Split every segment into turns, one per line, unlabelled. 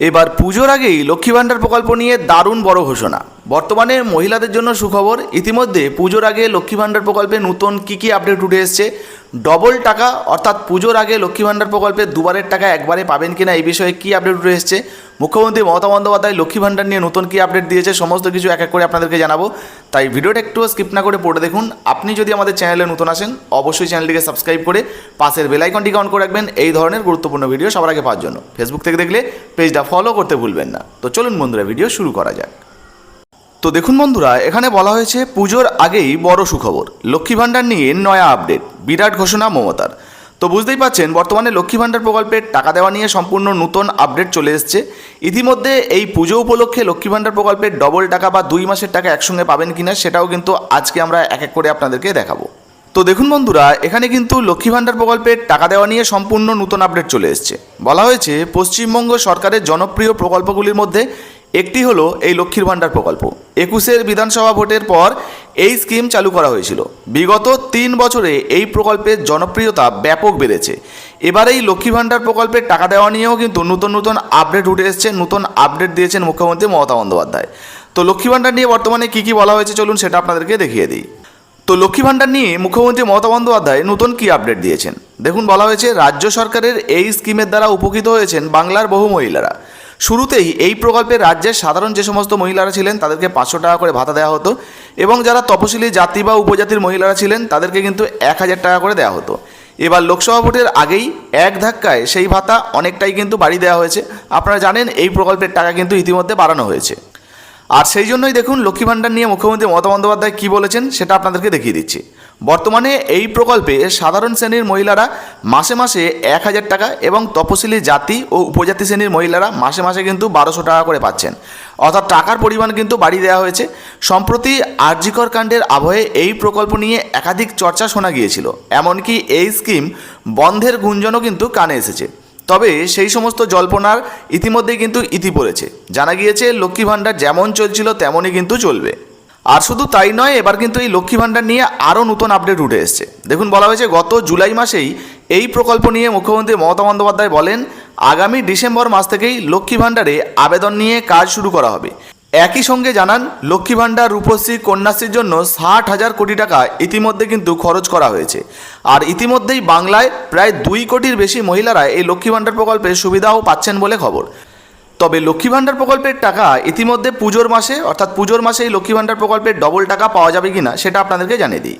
এবার পুজোর আগেই লক্ষ্মী ভাণ্ডার প্রকল্প নিয়ে দারুণ বড় ঘোষণা। বর্তমানে মহিলাদের জন্য সুখবর, ইতিমধ্যে পুজোর আগে লক্ষ্মী ভাণ্ডার প্রকল্পে নতুন কী কী আপডেট উঠে এসছে? ডবল টাকা, অর্থাৎ পুজোর আগে লক্ষ্মী ভাণ্ডার প্রকল্পে দুবারের টাকা একবারে পাবেন কিনা এই বিষয়ে কী আপডেট উঠে এসছে? মুখ্যমন্ত্রী মমতা বন্দ্যোপাধ্যায় লক্ষ্মী ভাণ্ডার নিয়ে নতুন কী আপডেট দিয়েছে, সমস্ত কিছু এক এক করে আপনাদেরকে জানাব। তাই ভিডিওটা একটু স্কিপ না করে পড়ে দেখুন। আপনি যদি আমাদের চ্যানেলে নতুন আসেন, অবশ্যই চ্যানেলটিকে সাবস্ক্রাইব করে পাশের বেলাইকনটিকে অন করে রাখবেন। এই ধরনের গুরুত্বপূর্ণ ভিডিও সবার আগে পাওয়ার জন্য। ফেসবুক থেকে দেখলে পেজটা ফলো করতে ভুলবেন না। তো চলুন বন্ধুরা ভিডিও শুরু করা যাক। তো দেখুন বন্ধুরা, এখানে বলা হয়েছে পুজোর আগেই বড় সুখবর। লক্ষ্মী ভাণ্ডার নিয়ে নয়া আপডেট, বিরাট ঘোষণা মমতার। তো বুঝতেই পাচ্ছেন, বর্তমানে লক্ষ্মী ভাণ্ডার প্রকল্পের টাকা দেওয়া নিয়ে সম্পূর্ণ নতুন আপডেট চলে এসছে। ইতিমধ্যে এই পুজো উপলক্ষে লক্ষ্মী ভাণ্ডার প্রকল্পের ডবল টাকা বা দুই মাসের টাকা একসঙ্গে পাবেন কিনা, সেটাও কিন্তু আজকে আমরা এক এক করে আপনাদেরকে দেখাবো। তো দেখুন বন্ধুরা, এখানে কিন্তু লক্ষ্মী ভাণ্ডার প্রকল্পের টাকা দেওয়া নিয়ে সম্পূর্ণ নতুন আপডেট চলে এসছে। বলা হয়েছে, পশ্চিমবঙ্গ সরকারের জনপ্রিয় প্রকল্পগুলির মধ্যে একটি হলো এই লক্ষ্মীর ভাণ্ডার প্রকল্প। একুশের বিধানসভা ভোটের পর এই স্কিম চালু করা হয়েছিল। বিগত তিন বছরে এই প্রকল্পের জনপ্রিয়তা ব্যাপক বেড়েছে। এবার এই লক্ষ্মী ভাণ্ডার প্রকল্পের টাকা দেওয়া নিয়েও কিন্তু নতুন নতুন আপডেট উঠে এসছে, নতুন আপডেট দিয়েছেন মুখ্যমন্ত্রী মমতা বন্দ্যোপাধ্যায়। তো লক্ষ্মী ভাণ্ডার নিয়ে বর্তমানে কী কী বলা হয়েছে চলুন সেটা আপনাদেরকে দেখিয়ে দিই। তো লক্ষ্মী ভাণ্ডার নিয়ে মুখ্যমন্ত্রী মমতা বন্দ্যোপাধ্যায় নতুন কি আপডেট দিয়েছেন? দেখুন, বলা হয়েছে, রাজ্য সরকারের এই স্কিমের দ্বারা উপকৃত হয়েছেন বাংলার বহু মহিলারা। শুরুতেই এই প্রকল্পে রাজ্যের সাধারণ যে সমস্ত মহিলারা ছিলেন, তাদেরকে পাঁচশো টাকা করে ভাতা দেওয়া হতো এবং যারা তপশিলি জাতি বা উপজাতির মহিলারা ছিলেন, তাদেরকে কিন্তু এক হাজার টাকা করে দেওয়া হতো। এবার লোকসভা ভোটের আগেই এক ধাক্কায় সেই ভাতা অনেকটাই কিন্তু বাড়ি দেওয়া হয়েছে। আপনারা জানেন, এই প্রকল্পের টাকা কিন্তু ইতিমধ্যে বাড়ানো হয়েছে। আর সেই জন্যই দেখুন লক্ষ্মী ভাণ্ডার নিয়ে মুখ্যমন্ত্রী মমতা বন্দ্যোপাধ্যায় কী বলেছেন সেটা আপনাদেরকে দেখিয়ে দিচ্ছি। বর্তমানে এই প্রকল্পে সাধারণ শ্রেণির মহিলারা মাসে মাসে এক হাজার টাকা এবং তপশিলি জাতি ও উপজাতি শ্রেণির মহিলারা মাসে মাসে কিন্তু বারোশো টাকা করে পাচ্ছেন। অর্থাৎ টাকার পরিমাণ কিন্তু বাড়িয়ে দেওয়া হয়েছে। সম্প্রতি আরজিকর কাণ্ডের আবহে এই প্রকল্প নিয়ে একাধিক চর্চা শোনা গিয়েছিল। এমনকি এই স্কিম বন্ধের গুঞ্জনও কিন্তু কানে এসেছে। তবে সেই সমস্ত জল্পনার ইতিমধ্যেই কিন্তু ইতি পড়েছে। জানা গিয়েছে, লক্ষ্মী ভাণ্ডার যেমন চলছিল, তেমনই কিন্তু চলবে। আর শুধু তাই নয়, এবার কিন্তু এই লক্ষ্মী ভাণ্ডার নিয়ে আরও নতুন আপডেট উঠে এসছে। দেখুন, বলা হয়েছে, গত জুলাই মাসেই এই প্রকল্প নিয়ে মুখ্যমন্ত্রী মমতা বন্দ্যোপাধ্যায় বলেন, আগামী ডিসেম্বর মাস থেকেই লক্ষ্মী ভাণ্ডারে আবেদন নিয়ে কাজ শুরু করা হবে। একই সঙ্গে জানান, লক্ষ্মী ভাণ্ডার রূপশ্রী কন্যাশ্রীর জন্য ষাট হাজার কোটি টাকা ইতিমধ্যে কিন্তু খরচ করা হয়েছে। আর ইতিমধ্যেই বাংলায় প্রায় দুই কোটির বেশি মহিলারা এই লক্ষ্মী ভাণ্ডার প্রকল্পের সুবিধাও পাচ্ছেন বলে খবর। তবে লক্ষ্মী ভাণ্ডার প্রকল্পের টাকা ইতিমধ্যে পুজোর মাসে, অর্থাৎ পুজোর মাসে এই লক্ষ্মী ভাণ্ডার প্রকল্পের ডবল টাকা পাওয়া যাবে কিনা সেটা আপনাদেরকে জানিয়ে দিই।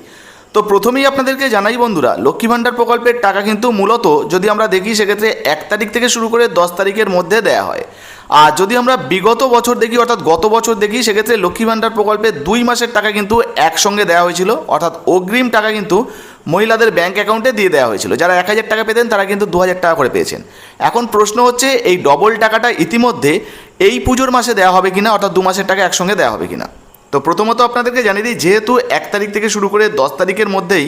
তো প্রথমেই আপনাদেরকে জানাই বন্ধুরা, লক্ষ্মী ভাণ্ডার প্রকল্পের টাকা কিন্তু মূলত যদি আমরা দেখি সেক্ষেত্রে এক তারিখ থেকে শুরু করে দশ তারিখের মধ্যে দেয়া হয়। আর যদি আমরা বিগত বছর দেখি, অর্থাৎ গত বছর দেখি, সেক্ষেত্রে লক্ষ্মী ভাণ্ডার প্রকল্পে দুই মাসের টাকা কিন্তু একসঙ্গে দেওয়া হয়েছিল। অর্থাৎ অগ্রিম টাকা কিন্তু মহিলাদের ব্যাংক অ্যাকাউন্টে দিয়ে দেওয়া হয়েছিল। যারা এক হাজার টাকা পেতেন, তারা কিন্তু দু হাজার টাকা করে পেয়েছেন। এখন প্রশ্ন হচ্ছে, এই ডবল টাকাটা ইতিমধ্যে এই পুজোর মাসে দেওয়া হবে কিনা, অর্থাৎ দু মাসের টাকা একসঙ্গে দেওয়া হবে কিনা? তো প্রথমত আপনাদেরকে জানিয়ে দিই, যেহেতু এক তারিখ থেকে শুরু করে দশ তারিখের মধ্যেই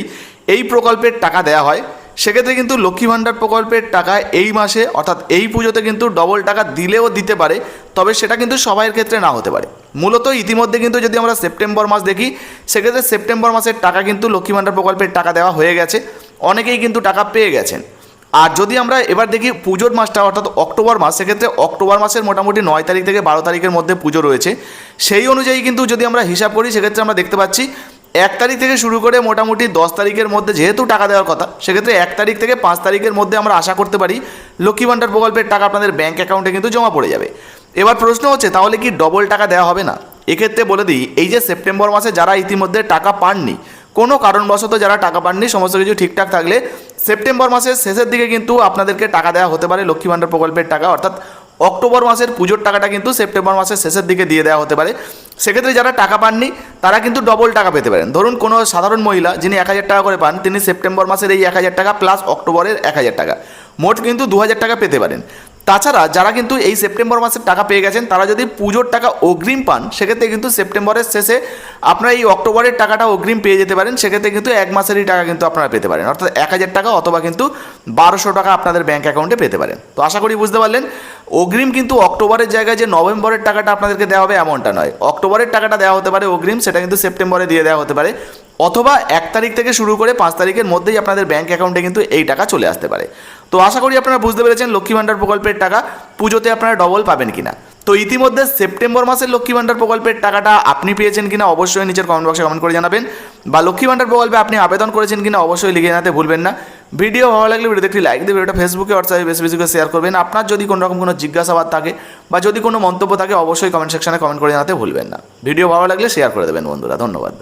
এই প্রকল্পের টাকা দেওয়া হয় সেক্ষেত্রে কিন্তু লক্ষ্মী ভাণ্ডার প্রকল্পের টাকা এই মাসে, অর্থাৎ এই পুজোতে কিন্তু ডবল টাকা দিলেও দিতে পারে, তবে সেটা কিন্তু সবাইয়ের ক্ষেত্রে না হতে পারে। মূলত ইতিমধ্যে কিন্তু যদি আমরা সেপ্টেম্বর মাস দেখি, সেক্ষেত্রে সেপ্টেম্বর মাসের টাকা কিন্তু লক্ষ্মী ভাণ্ডার প্রকল্পের টাকা দেওয়া হয়ে গেছে, অনেকেই কিন্তু টাকা পেয়ে গেছেন। আর যদি আমরা এবার দেখি পুজোর মাসটা, অর্থাৎ অক্টোবর মাস, সেক্ষেত্রে অক্টোবর মাসের মোটামুটি নয় তারিখ থেকে বারো তারিখের মধ্যে পুজো রয়েছে। সেই অনুযায়ী কিন্তু যদি আমরা হিসাব করি, সেক্ষেত্রে আমরা দেখতে পাচ্ছি এক তারিখ থেকে শুরু করে মোটামুটি দশ তারিখের মধ্যে যেহেতু টাকা দেওয়ার কথা, সেক্ষেত্রে এক তারিখ থেকে পাঁচ তারিখের মধ্যে আমরা আশা করতে পারি লক্ষ্মী ভাণ্ডার প্রকল্পের টাকা আপনাদের ব্যাঙ্ক অ্যাকাউন্টে কিন্তু জমা পড়ে যাবে। এবার প্রশ্ন হচ্ছে, তাহলে কি ডবল টাকা দেওয়া হবে না? এক্ষেত্রে বলে দিই, এই যে সেপ্টেম্বর মাসে যারা ইতিমধ্যে টাকা পাননি, কোনো কারণবশত যারা টাকা পাননি, সমস্ত কিছু ঠিকঠাক থাকলে সেপ্টেম্বর মাসের শেষের দিকে কিন্তু আপনাদেরকে টাকা দেওয়া হতে পারে লক্ষ্মী ভাণ্ডার প্রকল্পের টাকা, অর্থাৎ অক্টোবর মাসের পুজোর টাকাটা কিন্তু সেপ্টেম্বর মাসের শেষের দিকে দিয়ে দেওয়া হতে পারে। সেক্ষেত্রে যারা টাকা পাননি, তারা কিন্তু ডবল টাকা পেতে পারেন। ধরুন কোনো সাধারণ মহিলা যিনি এক হাজার টাকা করে পান, তিনি সেপ্টেম্বর মাসের এই এক হাজার টাকা প্লাস অক্টোবরের এক হাজার টাকা। মোট কিন্তু দু হাজার টাকা পেতে পারেন। তাছাড়া যারা কিন্তু এই সেপ্টেম্বর মাসের টাকা পেয়ে গেছেন, তারা যদি পুজোর টাকা অগ্রিম পান, সেক্ষেত্রে কিন্তু সেপ্টেম্বরের শেষে আপনারা এই অক্টোবরের টাকাটা অগ্রিম পেয়ে যেতে পারেন, সেক্ষেত্রে কিন্তু এক মাসেরই টাকা কিন্তু আপনারা পেতে পারেন। অর্থাৎ এক হাজার টাকা অথবা কিন্তু বারোশো টাকা আপনাদের ব্যাঙ্ক অ্যাকাউন্টে পেতে পারেন। তো আশা করি বুঝতে পারলেন, অগ্রিম কিন্তু অক্টোবরের জায়গায় যে নভেম্বরের টাকাটা আপনাদেরকে দেওয়া হবে এমনটা নয়। অক্টোবরের টাকাটা দেওয়া হতে পারে অগ্রিম, সেটা কিন্তু সেপ্টেম্বরে দিয়ে দেওয়া হতে পারে। অথবা এক তারিখ থেকে শুরু করে পাঁচ তারিখের মধ্যেই আপনাদের ব্যাঙ্ক অ্যাকাউন্টে কিন্তু এই টাকা চলে আসতে পারে। তো আশা করি আপনারা বুঝতে পেরেছেন লক্ষ্মী ভাণ্ডার প্রকল্পের টাকা পুজোতে আপনারা ডবল পাবেন কিনা। তো ইতিমধ্যে সেপ্টেম্বর মাসের লক্ষ্মী ভাণ্ডার প্রকল্পের টাকাটা আপনি পেয়েছেন কিনা অবশ্যই নিচের কমেন্ট বক্সে কমেন্ট করে জানাবেন। বা লক্ষ্মী ভাণ্ডার প্রকল্পে আপনি আবেদন করেছেন কিনা অবশ্যই লিখে জানাতে ভুলবেন না। ভিডিও ভালো লাগলে ভিডিওতে একটি লাইক দিয়ে ভিডিওটা ফেসবুকে হোয়াটসঅ্যাপে বেশি বেশি করে শেয়ার করবেন। আপনার যদি কোনো রকম কোনো জিজ্ঞাসাবাদ থাকে বা যদি কোনো মন্তব্য থাকে, অবশ্যই কমেন্ট সেকশনে কমেন্ট করে জানাতে ভুলবেন না। ভিডিও ভালো লাগলে শেয়ার করে দেবেন বন্ধুরা। ধন্যবাদ।